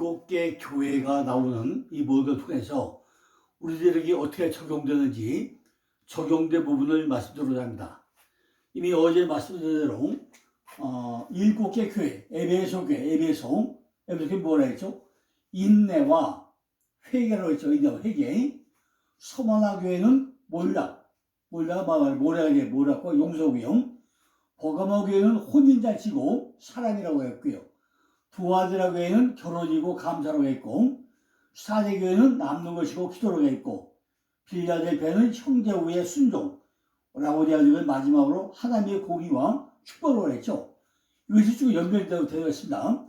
일곱 개 교회가 나오는 이걸 통해서 우리들에게 어떻게 적용되는지 적용된 부분을 말씀드리고자 합니다. 이미 어제 말씀드린 대로 어, 일곱 개 교회, 에베소 교회, 에베소, 에베소 뭐라 했죠? 인내와 회개라고 했죠. 인내와 회개. 서만화 교회는 몰락, 몰락가 뭐야? 모략이 모략과 용서고요. 버가모 교회는 혼인잔치고 사랑이라고 했고요. 두아드라 교회는 결혼이고 감사라고 했고 사대 교회는 남는 것이고 기도라고 했고 빌라델피아는 형제 후의 순종 라고디아 교회는 마지막으로 하나님의 공의와 축복을 했죠. 이것이 쭉 연결되어 되어 있습니다.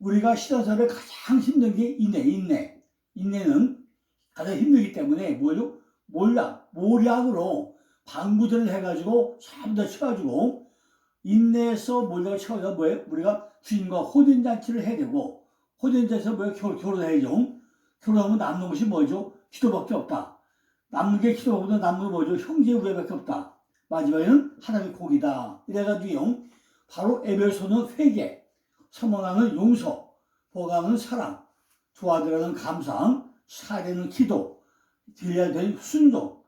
우리가 신앙생활에 가장 힘든 게 인내, 인내. 인내는 가장 힘들기 때문에 뭐죠? 몰락, 모략으로 방부전을 해가지고 전부 다 쳐가지고 인내에서 몰락을 쳐가지고 뭐예요? 우리가 주인과 혼인잔치를 해야 되고 혼인잔치에서 뭐예요? 결, 결혼해야죠. 결혼하면 남는 것이 뭐죠? 기도밖에 없다. 남는 게 기도보다 남는 게 뭐죠? 형제 우애밖에 없다. 마지막에는 하나님의 공이다. 이래가지고요. 바로 에베소는 회개, 서문하는 용서, 보강은 사랑, 도와드라는 감상, 사례는 기도, 들려야 될 순종,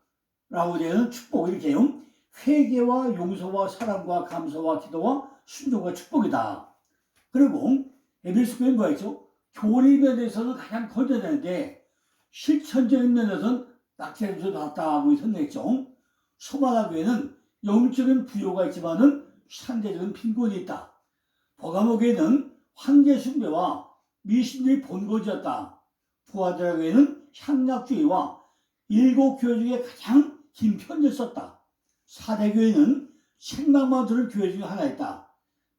라고 되는 축복 이렇게요. 회개와 용서와 사랑과 감사와 기도와 순종과 축복이다. 그리고 에베소 교회는 뭐였죠? 교리 면에서는 가장 건전한데 실천적인 면에서는 낙태에서 낫다고 선언했죠. 소마나 교회는 영적인 부요가 있지만은 상대적인 빈곤이 있다. 교회는 황제 숭배와 미신의 본거지였다. 부하드라 교회는 향락주의와 일곱 교회 중에 가장 긴 편지를 썼다. 사대 교회는 책망만 들은 교회 중에 하나였다.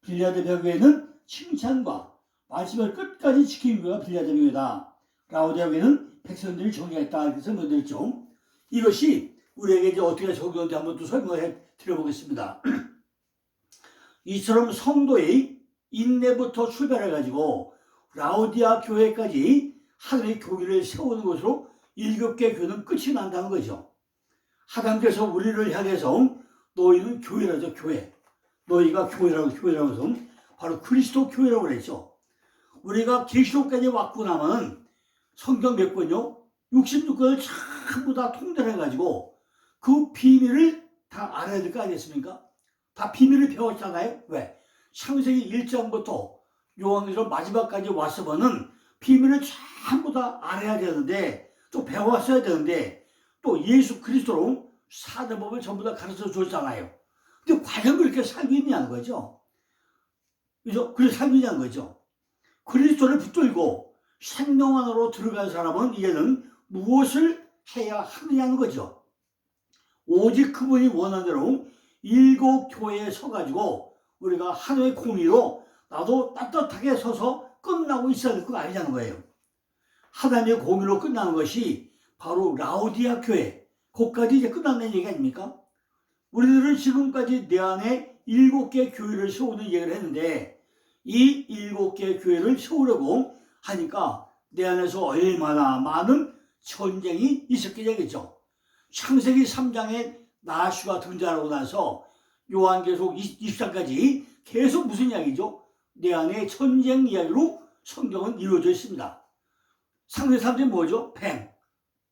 빌라델피아 교회는 칭찬과 말씀을 끝까지 지키는 교회가 빌라델피아 교회다. 라우디아 교회는 백성들이 정리했다. 이렇게 설명드렸죠. 이것이 우리에게 이제 어떻게 적용되는지 한번 또 설명을 해 드려보겠습니다. 이처럼 성도의 인내부터 출발해가지고 라우디아 교회까지 하나님의 교회를 세우는 것으로 개 교회는 끝이 난다는 거죠. 하나님께서 우리를 향해서 너희는 교회라죠, 교회. 너희가 교회라고, 교회라고 해서 바로 그리스도 교회라고 그랬죠. 우리가 계시록까지 왔고 나면 성경 몇 권요? 66권을 전부 다 통달해가지고 그 비밀을 다 알아야 될 거 아니겠습니까? 다 비밀을 배웠잖아요. 왜? 창세기 1장부터 요한계시록 마지막까지 왔으면은 비밀을 전부 다 알아야 되는데 또 배웠어야 되는데 또 예수 그리스도로 사는 법을 전부 다 가르쳐 줬잖아요. 근데 과연 그렇게 살고 있냐는 거죠. 그죠? 살고 있냐는 거죠. 그리스도를 붙들고 생명 안으로 들어간 사람은 이제는 무엇을 해야 하느냐는 거죠. 오직 그분이 원하는 대로 일곱 교회에 서가지고 우리가 하나의 공의로 나도 따뜻하게 서서 끝나고 있어야 될 거 아니냐는 거예요. 하나님의 공의로 끝나는 것이 바로 라우디아 교회, 거기까지 이제 끝났다는 얘기 아닙니까? 우리들은 지금까지 내 안에 일곱 개 교회를 세우는 얘기를 했는데 이 일곱 개 교회를 세우려고 하니까 내 안에서 얼마나 많은 전쟁이 있었겠냐겠죠. 창세기 3장에 나슈가 등장하고 나서 요한계속 20장까지 계속 무슨 이야기죠? 내 안에 전쟁 이야기로 성경은 이루어져 있습니다. 상대 3장이 뭐죠? 뱀.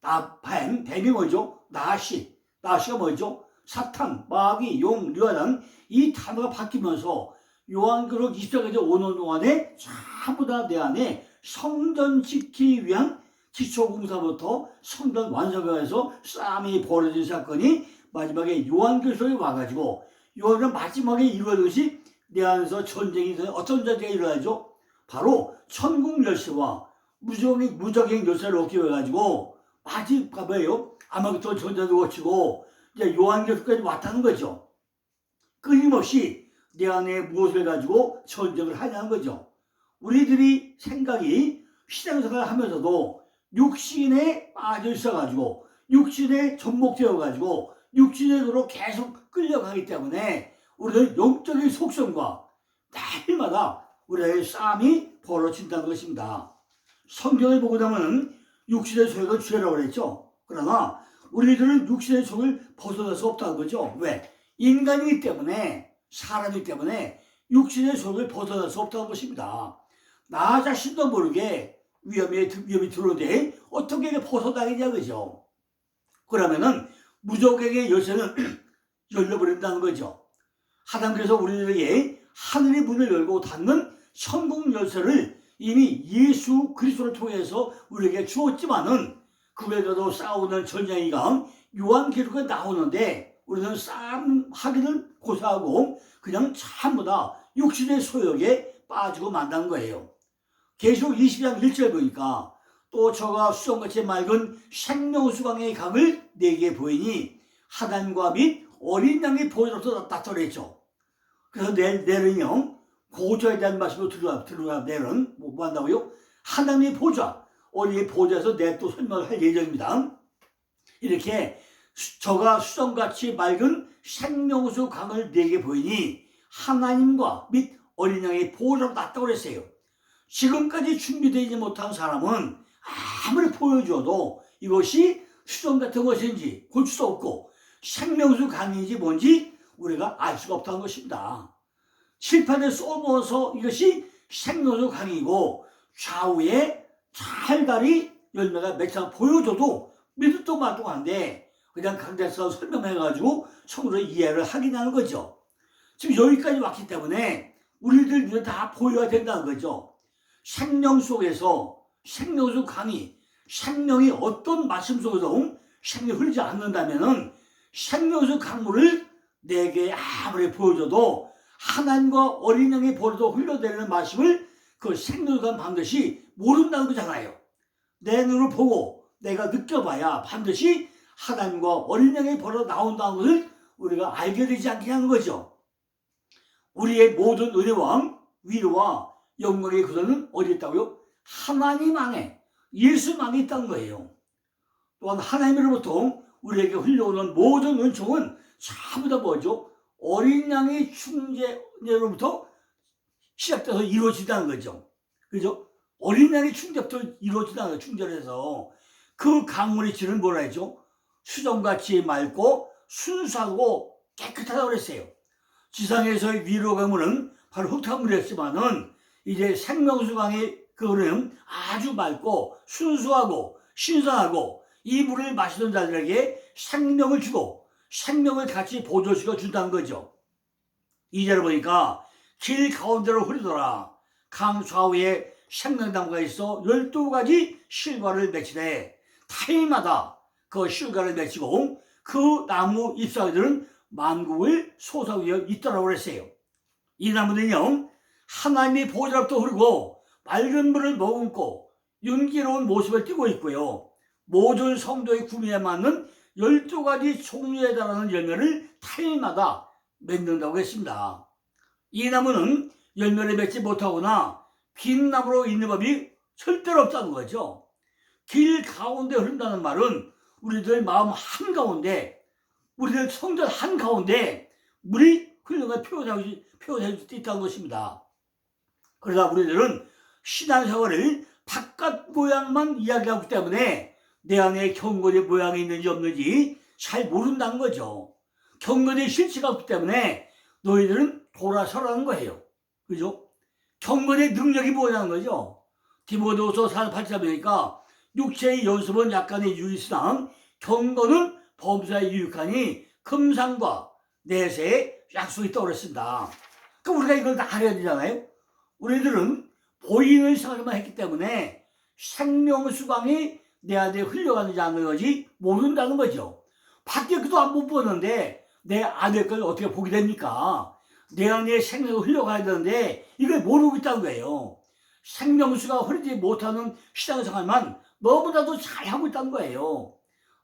나, 뱀, 뱀이 뭐죠? 나시. 나시가 뭐죠? 사탄, 마귀, 용, 류아단 이 단어가 바뀌면서 요한계록 20장까지 오는 동안에 전부 다 내 안에 성전 짓기 위한 기초공사부터 성전 완성에서 싸움이 벌어진 사건이 마지막에 요한계시록에 와가지고 요한계시록 마지막에 이루어진 것이 내 안에서 전쟁이. 어떤 전쟁이 일어나죠? 바로 천국 열쇠와 무적행, 무적행 열쇠를 얻기 위해 가지고 마지막 뭐예요? 아마겟돈 전쟁도 거치고 이제 요한계시록까지 왔다는 거죠. 끊임없이 내 안에 무엇을 가지고 전쟁을 하냐는 거죠. 우리들이 생각이 신앙생활을 하면서도 육신에 빠져 있어가지고 육신에 접목되어가지고 육신으로 계속 끌려가기 때문에 우리는 영적인 속성과 날마다 우리의 싸움이 벌어진다는 것입니다. 성경을 보고 나면 육신의 소욕은 죄라고 그랬죠. 그러나 우리들은 육신의 속을 벗어날 수 없다는 거죠. 왜? 인간이기 때문에 사람이기 때문에 육신의 속을 벗어날 수 없다는 것입니다. 나 자신도 모르게 위험이, 위험이 들어오는데 어떻게 벗어나겠냐, 그죠? 그러면은 무적에게 열쇠는 열려버린다는 거죠. 하나님께서 우리들에게 하늘의 문을 열고 닫는 천국 열쇠를 이미 예수 그리스도를 통해서 우리에게 주었지만은 그외에도 싸우는 전쟁이가 요한 기록에 나오는데 우리는 싸움 하기는 고사하고 그냥 전부 다 육신의 소욕에 빠지고 만단 거예요. 계속 20장 1절 보니까 또 저가 수정같이 맑은 생명수강의 강을 내게 보이니 하단과 및 어린 양의 보혈로서 나타냈죠. 그래서 내, 내는요, 보좌에 대한 말씀을 들어가, 내는, 뭐, 뭐 한다고요? 하나님의 보좌, 어린이 보좌에서 내 또 설명을 할 예정입니다. 이렇게 수- 저가 수정같이 맑은 생명수 강을 내게 보이니 하나님과 및 어린 양의 보좌로 났다고 그랬어요. 지금까지 준비되지 못한 사람은 아무리 보여줘도 이것이 수정 같은 것인지 볼수 없고 생명수 강인지 뭔지 우리가 알 수가 없다는 것입니다. 칠판에 쏘면서 이것이 생명수 강이고 좌우에 찰다리 열매가 몇장 보여줘도 말도한데 그냥 강대서 설명해가지고 성으로 이해를 하긴 하는 거죠. 지금 여기까지 왔기 때문에 우리들 눈에 다 보여야 된다는 거죠. 생명 속에서 생명수 강이 생명이 어떤 말씀 속에서 생명이 흐르지 않는다면은 생명수 강물을 내게 아무리 보여줘도 하나님과 어린 양의 보여도 흘러내리는 말씀을 그 생명수가 반드시 모른다는 거잖아요. 내 눈을 보고 내가 느껴봐야 반드시 하나님과 양의 보여 나온다는 것을 우리가 알게 되지 않게 하는 거죠. 우리의 모든 은혜와 위로와 영광의 구원은 어디 있다고요? 하나님 안에 예수 안에 있다는 거예요. 또한 하나님으로부터 우리에게 흘러오는 모든 은총은 전부 다 뭐죠? 어린 양의 충제로부터 시작돼서 이루어진다는 거죠. 그죠? 어린 양의 충제부터 이루어진다는 거예요. 충전해서 그 강물의 질은 뭐라 했죠? 수정같이 맑고 순수하고 깨끗하다고 그랬어요. 지상에서의 위로 강물은 바로 흙탕물이었지만은 이제 생명수강의 그거는 아주 맑고 순수하고 신선하고 이 물을 마시는 자들에게 생명을 주고 생명을 같이 보조시켜 준다는 거죠. 이제를 보니까 길 가운데로 흐르더라. 강 좌우에 생명나무가 있어 열두 가지 실과를 맺히되 타임마다 그 실과를 맺히고 그 나무 잎사귀들은 만국을 솟아오여 있더라고 그랬어요. 이 나무는요 하나님의 보좌로부터 흐르고 맑은 물을 머금고 윤기로운 모습을 띠고 있고요. 모든 성도의 구미에 맞는 열두 가지 종류에 달하는 열매를 타일마다 맺는다고 했습니다. 이 나무는 열매를 맺지 못하거나 빈 나무로 있는 법이 절대로 없다는 거죠. 길 가운데 흐른다는 말은 우리들 마음 한가운데 우리들 성전 한가운데 물이 표현하고 표현해 줄수 있다는 것입니다. 그러다 우리들은 신앙생활을 바깥 모양만 이야기하기 때문에 내 안에 경건의 모양이 있는지 없는지 잘 모른다는 거죠. 경건의 실체가 없기 때문에 너희들은 돌아서라는 거예요. 그죠? 경건의 능력이 뭐냐는 거죠. 디모데후서 4장 8절 보니까 육체의 연습은 약간의 유익으나 경건은 범사에 유익하니 금상과 내세에 약속이 그랬습니다. 그럼 우리가 이걸 다 알아야 되잖아요. 우리들은 보이는 생각만 했기 때문에 생명수강이 내 안에 흘러가는지 안 흘러가는지 모른다는 거죠. 밖에 그도 안 못 보는데 내 안에 걸 어떻게 보게 됩니까? 내 안에 생명이 흘러가야 되는데 이걸 모르고 있다는 거예요. 생명수가 흐르지 못하는 신앙생활만 너무나도 잘하고 있다는 거예요.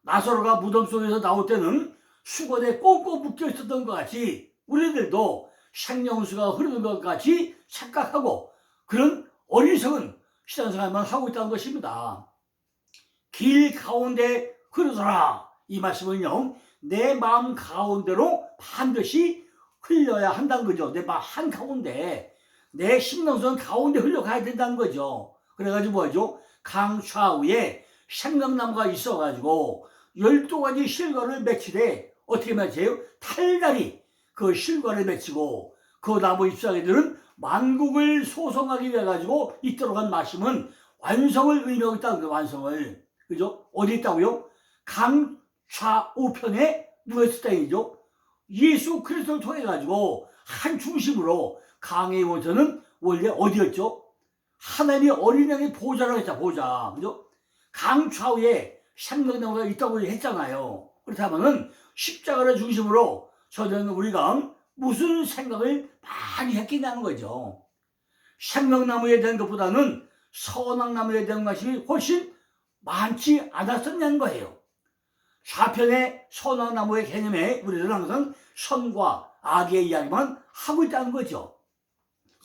나사로가 무덤 속에서 나올 때는 수건에 꽁꽁 묶여 있었던 것 같이 우리들도 생명수가 흐르는 것 같이 착각하고 그런 어리석은 신앙생활만 하고 있다는 것입니다. 길 가운데 흐르더라. 이 말씀은요, 내 마음 가운데로 반드시 흘려야 한다는 거죠. 내 마음 한 가운데, 내 신명선 가운데 흘러가야 된다는 거죠. 그래가지고 뭐죠? 강 좌우에 생명나무가 있어가지고, 열두 가지 실과를 맺히되, 어떻게 맺혀요? 탈다리, 그 실과를 맺히고, 그 나무 잎사귀들은 만국을 소송하기 위해 가지고 있도록 한 말씀은 완성을 의미하고 있다는 거예요, 완성을. 그죠? 어디 있다고요? 강 좌우편에 누가 있었다, 이죠? 예수 그리스도를 통해 가지고 한 중심으로 강의 원천은 원래 어디였죠? 하나님의 어린 양의 보좌라고 했잖아, 보좌. 그죠? 강좌우에 생명나무가 있다고 했잖아요. 그렇다면은 십자가를 중심으로 저는 우리가 무슨 생각을 많이 했겠냐는 거죠. 생명나무에 대한 것보다는 선악나무에 대한 것이 훨씬 많지 않았었냐는 거예요. 4편의 선악나무의 개념에 우리들은 항상 선과 악의 이야기만 하고 있다는 거죠.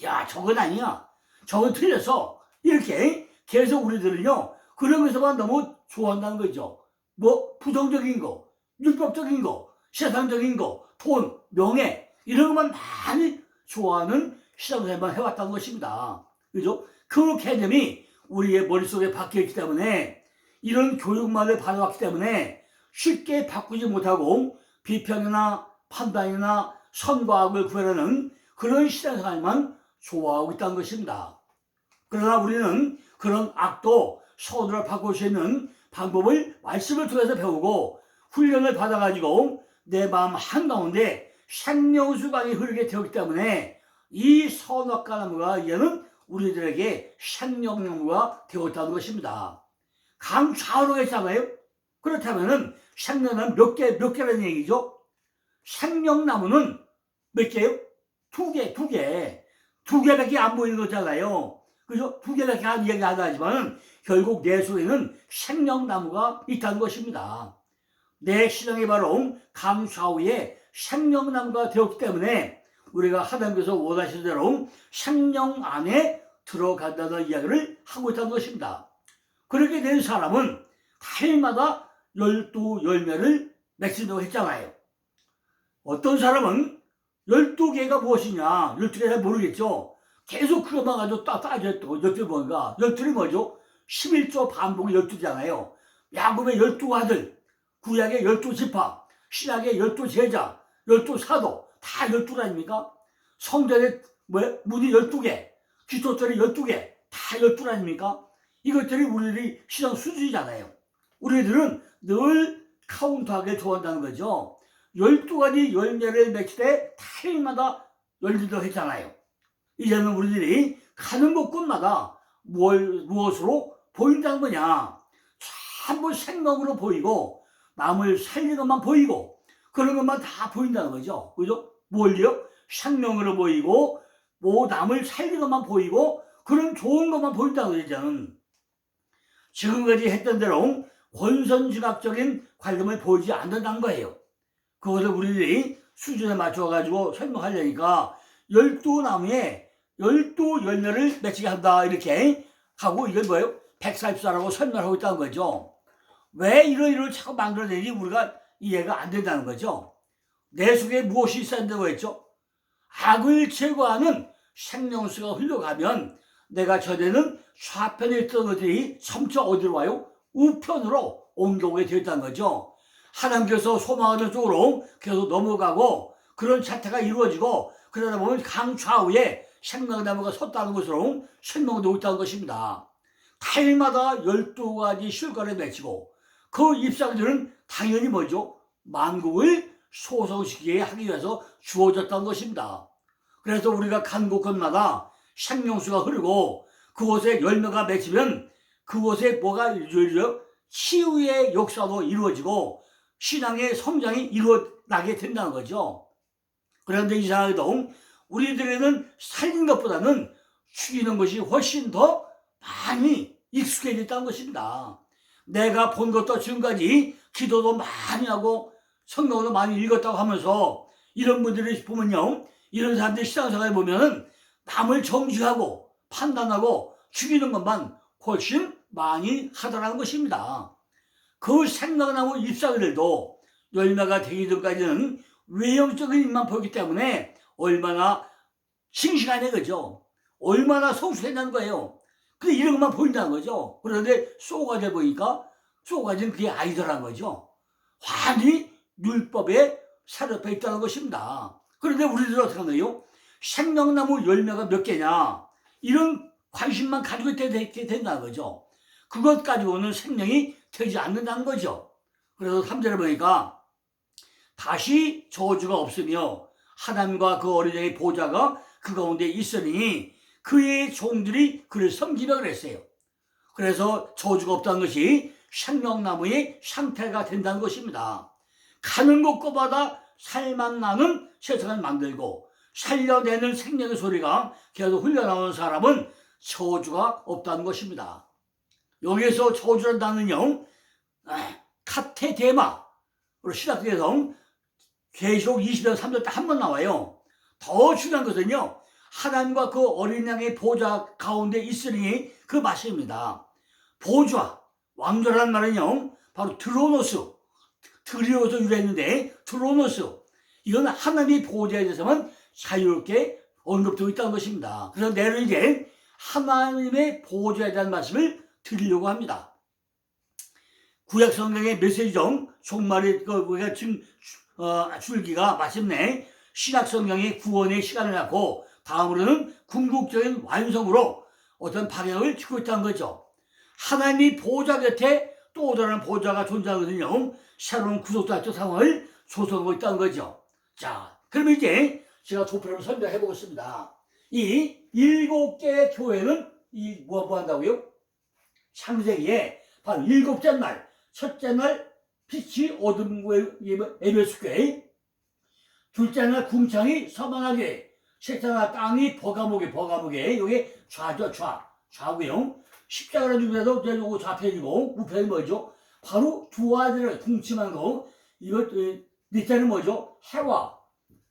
야, 저건 아니야. 저건 틀렸어. 이렇게 계속 우리들은요, 것에만 너무 좋아한다는 거죠. 뭐, 부정적인 거, 율법적인 거, 세상적인 거, 돈, 명예, 이런 것만 많이 좋아하는 시장생활만 해왔다는 것입니다. 그죠? 그 개념이 우리의 머릿속에 박혀있기 때문에 이런 교육만을 받아왔기 때문에 쉽게 바꾸지 못하고 비평이나 판단이나 선과 악을 구별하는 그런 시장생활만 좋아하고 있다는 것입니다. 그러나 우리는 그런 악도 선으로 바꿀 수 있는 방법을 말씀을 통해서 배우고 훈련을 받아가지고 내 마음 한가운데 생명수강이 흐르게 되었기 때문에 이 선악과 나무가 이제는 우리들에게 생명나무가 되었다는 것입니다. 강 좌우로 했잖아요. 그렇다면은 생명나무 몇 개, 몇 개라는 얘기죠? 생명나무는 몇 개요? 두 개, 두 개. 두 개밖에 안 보이는 거잖아요. 그죠? 두 개밖에 안 이야기 안 하지만 결국 내 속에는 생명나무가 있다는 것입니다. 내 신앙이 바로 강 좌우에 생명나무가 되었기 때문에 우리가 하나님께서 원하시는 대로 생명 안에 들어간다는 이야기를 하고 있다는 것입니다. 그렇게 된 사람은 달마다 열두 열매를 맺힌다고 했잖아요. 어떤 사람은 열두 개가 무엇이냐, 열두 개잘 모르겠죠. 계속 그것만 가지고 따, 따졌고, 열두 뭔가, 열두는 뭐죠? 11조 반복이 열두잖아요. 야곱의 열두 아들, 구약의 열두 지파, 신약의 열두 제자, 열두 사도, 다 열두 아닙니까? 성전의 뭐, 문이 열두 개, 기초절이 열두 개, 다 열두 아닙니까? 이것들이 우리들이 시장 수준이잖아요. 우리들은 늘 카운트하게 좋아한다는 거죠. 12가지 열매를 맺힐 때 타일마다 열리도록 했잖아요. 이제는 우리들이 가는 곳곳마다 뭘, 무엇으로 보인다는 거냐. 전부 생명으로 보이고, 남을 살리는 것만 보이고, 그런 것만 다 보인다는 거죠. 그죠? 뭘요? 생명으로 보이고, 뭐 남을 살리는 것만 보이고, 그런 좋은 것만 보인다는 거죠, 이제는. 지금까지 했던 대로 권선지각적인 관념을 보이지 않는다는 거예요. 그것을 우리들이 수준에 맞춰가지고 설명하려니까 열두 나무에 열두 열매를 맺히게 한다 이렇게 하고 이걸 뭐예요? 백살사라고 설명하고 있다는 거죠. 왜 이런 일을 자꾸 만들어내지 우리가 이해가 안 된다는 거죠. 내 속에 무엇이 있어야 된다고 했죠? 악을 제거하는 생명수가 흘러가면 내가 전에는 좌편에 있던 것들이 점차 어디로 와요? 우편으로 옮겨오게 되었다는 거죠. 하나님께서 소망하는 쪽으로 계속 넘어가고 그런 자태가 이루어지고 그러다 보면 강 좌우에 생명나무가 섰다는 것으로 설명되고 있다는 것입니다. 타일마다 12가지 실과를 맺히고 그 입상들은 당연히 뭐죠? 만국을 소성시키게 하기 위해서 주어졌다는 것입니다. 그래서 우리가 간 곳곳마다 생명수가 흐르고 그곳에 열매가 맺히면 그곳에 뭐가 이루어져? 치유의 역사도 이루어지고 신앙의 성장이 이루어나게 된다는 거죠. 그런데 이상하게도 우리들에는 살린 것보다는 죽이는 것이 훨씬 더 많이 익숙해졌다는 것입니다. 내가 본 것도 지금까지 기도도 많이 하고 성경도 많이 읽었다고 하면서 이런 분들을 보면요. 이런 사람들 신앙생활 보면 남을 정죄하고 판단하고 죽이는 것만 훨씬 많이 하더라는 것입니다. 그 생각나무 잎사귀들도 열매가 되기 전까지는 외형적인 입만 보기 때문에 얼마나 싱싱하네 그죠? 얼마나 성숙했다는 거예요. 근데 이런 것만 보인다는 거죠. 그런데 쏘가지 보니까 쏘가지는 그게 아니더라는 거죠. 완전히 율법에 사로잡혀 있다는 것입니다. 그런데 우리들은 어떻게 하나요? 생명나무 열매가 몇 개냐? 이런 관심만 가지고 있게 된다는 거죠. 그것 가지고는 생명이 되지 않는다는 거죠. 그래서 3절에 보니까 다시 저주가 없으며 하나님과 그 어린 양의 보좌가 그 가운데 있으니 그의 종들이 그를 섬기며 그랬어요. 그래서 저주가 없다는 것이 생명나무의 상태가 된다는 것입니다. 가는 곳곳마다 살만 나는 세상을 만들고 살려내는 생명의 소리가 계속 흘러나오는 사람은 저주가 없다는 것입니다. 여기에서 저주란다는요, 카테데마로 시작해서 계속 20년 3절 때 한 번 나와요. 더 중요한 것은요, 하나님과 그 어린 양의 보좌 가운데 있으니 그 말씀입니다. 보좌, 왕조라는 말은요, 바로 드로노스, 드리오서 유래했는데, 드로노스. 이건 하나님의 보좌에 대해서만 자유롭게 언급되고 있다는 것입니다. 그래서 내일 이제 하나님의 보좌에 대한 말씀을 드리려고 합니다. 구약 성경의 메시지종 종말의 그 우리가 지금 어, 줄기가 마침내 신약 성경의 구원의 시간을 갖고 다음으로는 궁극적인 완성으로 어떤 방향을 찍고 있다는 거죠. 하나님이 보좌 곁에 또 다른 보좌가 존재하거든요. 새로운 구속자적 상황을 조성하고 있다는 거죠. 자, 그럼 이제 제가 도표를 설명해 보겠습니다. 이 일곱 개의 교회는 이 뭐, 뭐 한다고요? 창세기에 바로 일곱째 날, 첫째 날 빛이 어둠 에베스 교회, 둘째 날 궁창이 서만하게, 셋째 날 땅이 버가목에 버가목에 여기 좌죠 좌 좌고요. 십자가를 주면서 요거 좌편이고 우편이 뭐죠? 바로 두 아들을 궁침한 거 이것 밑에는 뭐죠? 해와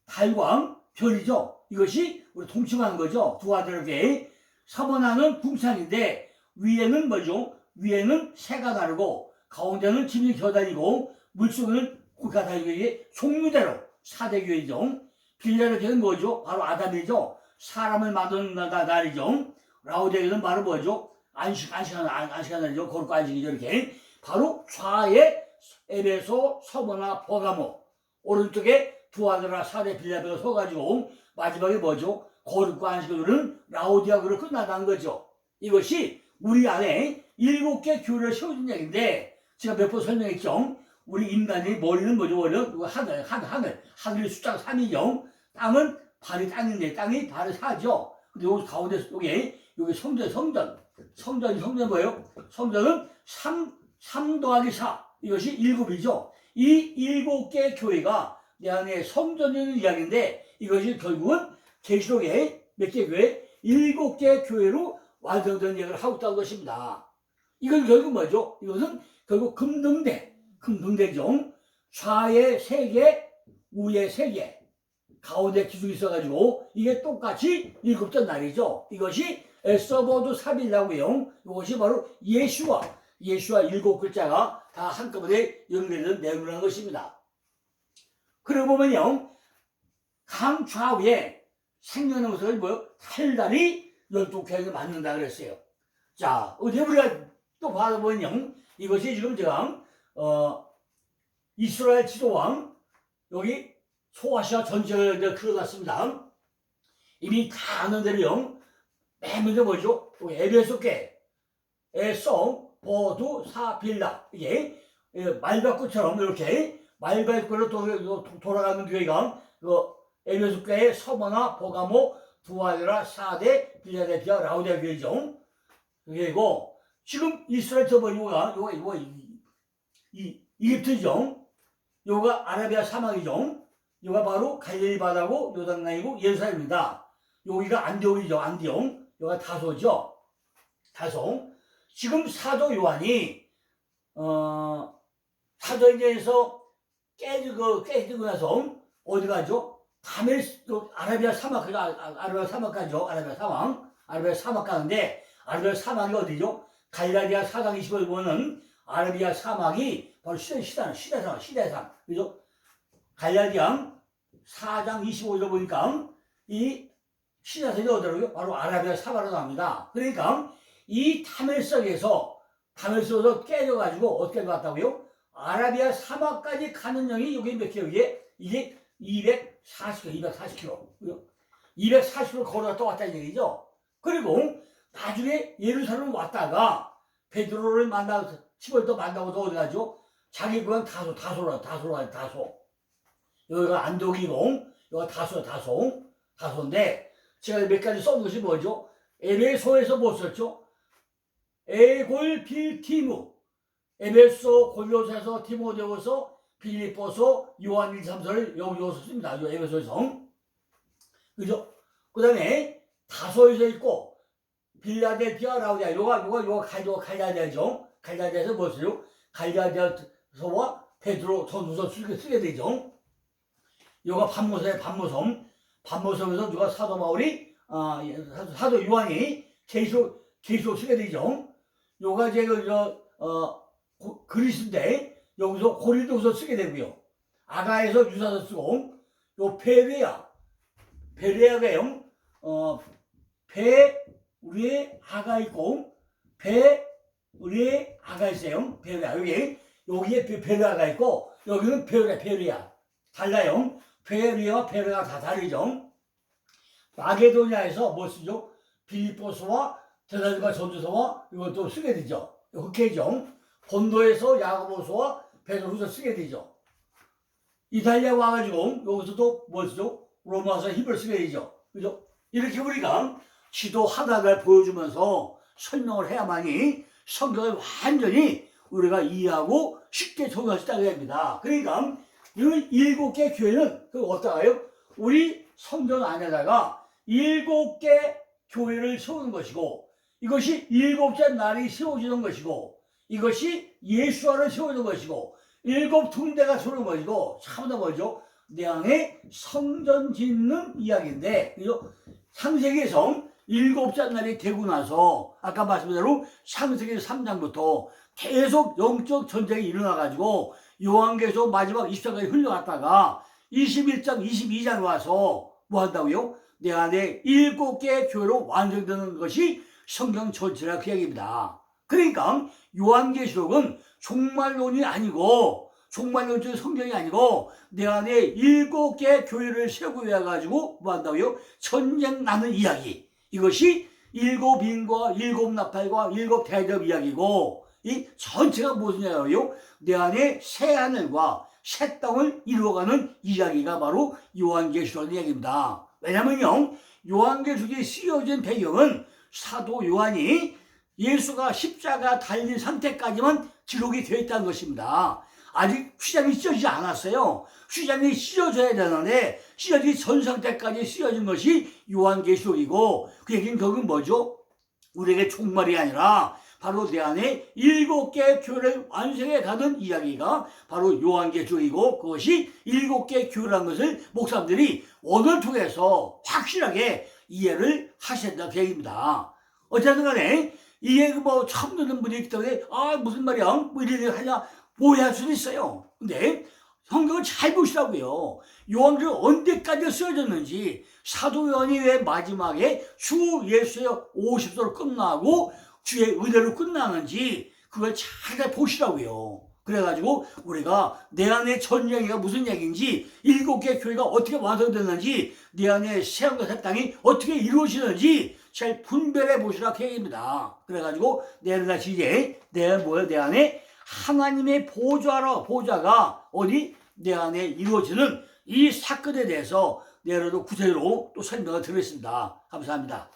달광 별이죠. 이것이 우리 동침하는 거죠. 두 아들에게 서머나는 궁창인데 위에는 뭐죠? 위에는 새가 다르고 가운데는 짐이 겨다니고 물속에는 다니고 이게 종류대로 사대교회죠. 빌레르교는 뭐죠? 바로 아담이죠. 사람을 만드는 날이죠. 라우데교는 바로 뭐죠? 안식, 안식하는, 안식하는 날이죠. 거룩 안식이죠. 이렇게. 바로 좌에 에베소, 서머나, 버가모. 오른쪽에 두 아들아 사대 빌레르가 서가지고 마지막에 뭐죠? 거룩과 안식을 라우디아교로 끝나다는 거죠. 이것이 우리 안에 일곱 개 교회를 세워준 얘기인데 제가 몇 번 설명했죠. 우리 인간의 머리는 뭐죠? 머리는 하늘, 하늘, 하늘. 하늘의 숫자가 3이죠. 땅은 발이 땅인데 땅이 발이 4죠. 근데 여기 가운데 여기 여기 성전, 성전. 성전이 성전 뭐예요? 성전은 3, 3 더하기 4. 이것이 일곱이죠. 이 일곱 개 교회가 내 안에 성전이라는 이야기인데 이것이 결국은 계시록의 몇개 교회? 일곱 개 교회로 완성된 얘기를 하고 있다는 것입니다. 이건 결국 뭐죠? 이것은 결국 금등대, 금등대죠. 좌에 세 개, 우에 세 개, 가운데 기둥이 있어가지고 이게 똑같이 일곱째 날이죠. 이것이 에서버드 사빌라고요. 이것이 바로 예수와 예수와 일곱 글자가 다 한꺼번에 연결된 내용이라는 것입니다. 그러고 보면요, 강 좌우에 생겨난 것을 뭐요? 탈달이 열두 개를 맞는다 그랬어요. 자, 어디 우리가 또 받아보면요, 이것이 지금 제가 어, 이스라엘 지도왕 여기 소아시아 전체를 그려놨습니다. 이미 다 아는 대로요. 맨 먼저 뭐죠? 에베소께 에 송 보두 사빌라 이게 말발구처럼 이렇게 말발구로 돌아가는 교회가 그 에베소교의 서머나 보가모 두아이라 사대 빌라델피아 교회죠. 그리고 지금 이스라엘 저번 요가 요가 요가 이 이집트죠. 요가 아라비아 사막이죠. 요가 바로 갈릴리 바다고 요단강이고 예루살렘입니다. 여기가 안디옥이죠. 안디옥. 요가 다소죠. 다소. 지금 사도 요한이 어 사도행전에서 깨지고 깨지고 나서 어디 가죠? 다메스 아라비아 사막 아, 아라비아 사막 가죠. 아라비아 사막. 아라비아 사막 가는데 아라비아 사막이 어디죠? 갈라디아 사강 20을 보면 아라비아 사막이 바로 시대, 시대, 시대상, 시대상. 그죠? 갈라디아 4장 25절을 보니까 이 시대상이 어디라고요? 바로 아라비아 사막으로 나옵니다. 그러니까 이 타멜석에서, 타멜석에서 깨져가지고 어떻게 갔다고요? 아라비아 사막까지 가는 영이 여기 몇 킬로에? 이게 240km, 240km. 240km 걸어갔다 왔다는 얘기죠. 그리고 나중에 예루살렘 왔다가 베드로를 만나 시골도 만나고도 어디 가죠? 자기 고향 다소 다소라 다소라 다소 여기가 안독이고 여기가 다소 다소 다소인데 제가 몇 가지 써놓은 것이 뭐죠? 에베소에서 뭐 썼죠? 에골 빌티무 에베소 골로새서 티모데오서 빌립보서 요한 1, 3서를 여기 여기서 씁니다. 요 에베소에서 그죠? 그 다음에 다소에서 있고 빌라델피아 라우디아 요가 요가 요가 갈 요가 갈라디아죠. 갈라디아에서 뭐 쓰요? 갈라디아서와 베드로 전후서 쓰게 쓰게 되죠. 요가 반모섬의 반모섬 반모섬에서 누가 사도 바울이 아 예, 사도- 요한이 계시록 계시록 쓰게 되죠. 요가 제가 그, 저어 그리스인데 여기서 고린도서 쓰게 되고요. 아가에서 유사서 쓰고 요 베레아 베레아가요. 어, 배 우리의 아가 있고 배 우리의 아가 있어요. 베레아 여기 여기에 베- 베레아가 있고 여기는 베레아 베레아 달라요. 베레아와 베레아가 다 다르죠. 마게도니아에서 뭐 쓰죠? 빌리포스와 대사들과 전주서와 이것도 쓰게 되죠. 흑해죠. 본도에서 야고보서와 베드로서 쓰게 되죠. 이탈리아 와가지고 여기서도 뭐 쓰죠? 로마서 힘을 쓰게 되죠. 그죠? 이렇게 우리가 지도 하나를 보여주면서 설명을 해야만이 성경을 완전히 우리가 이해하고 쉽게 적용할 수 있다고 합니다. 그러니까 이 일곱 개 교회는 그 어떠가요? 우리 성경 안에다가 일곱 개 교회를 세우는 것이고 이것이 일곱째 날이 세워지는 것이고 이것이 예수와를 세우는 것이고 일곱 군대가 세우는 것이고 참다 뭐죠? 내 안에 성전 짓는 이야기인데 그죠? 창세기에서 일곱째 날이 되고 나서 아까 말씀드린 대로 창세기 3장부터 계속 영적 전쟁이 일어나가지고 요한계시록 마지막 20장까지 흘러갔다가 21장, 22장 와서 뭐 한다고요? 내 안에 일곱 개의 교회로 완성되는 것이 성경 전체라 그 얘기입니다. 그러니까 요한계시록은 종말론이 아니고 종말론적인 성경이 아니고 내 안에 일곱 개의 교회를 세우고 해가지고 뭐 한다고요? 전쟁 나는 이야기. 이것이 일곱 인과 일곱 나팔과 일곱 대접 이야기고 이 전체가 이야기예요? 내 안에 새 하늘과 새 땅을 이루어가는 이야기가 바로 요한계시록 이야기입니다. 왜냐면요, 요한계시록이 쓰여진 배경은 사도 요한이 예수가 십자가 달린 상태까지만 기록이 되어 있다는 것입니다. 아직 휘장이 씌어지지 않았어요. 휘장이 씌어져야 되는데 씌어지기 전 상태까지 씌어진 것이 요한계시록이고 그 얘기는 결국은 뭐죠? 우리에게 종말이 아니라 바로 내 안에 일곱 개의 교회를 완성해 가는 이야기가 바로 요한계시록이고 그것이 일곱 개의 교회라는 것을 목사님들이 오늘 통해서 확실하게 이해를 된다는 계획입니다. 어쨌든 간에 이게 뭐 처음 듣는 분이 있기 때문에 아 무슨 말이야 뭐 이래 하냐 오해할 수도 있어요. 근데 성경을 잘 보시라고요. 요한계시 언제까지 쓰여졌는지 사도 요한이 왜 마지막에 주 예수의 50소로 끝나고 주의 은혜로 끝나는지 그걸 잘 보시라고요. 그래가지고 우리가 내 안에 전쟁이가 무슨 얘기인지 일곱 개 교회가 어떻게 완성됐는지 내 안에 새하늘과 새 땅이 어떻게 이루어지는지 잘 분별해 보시라 그 얘기입니다. 그래가지고 내일 다시 이제 내 뭐야 내 안에 하나님의 보좌라 보좌가 어디 내 안에 이루어지는 이 사건에 대해서 내일도 구체적으로 또 설명을 드리겠습니다. 감사합니다.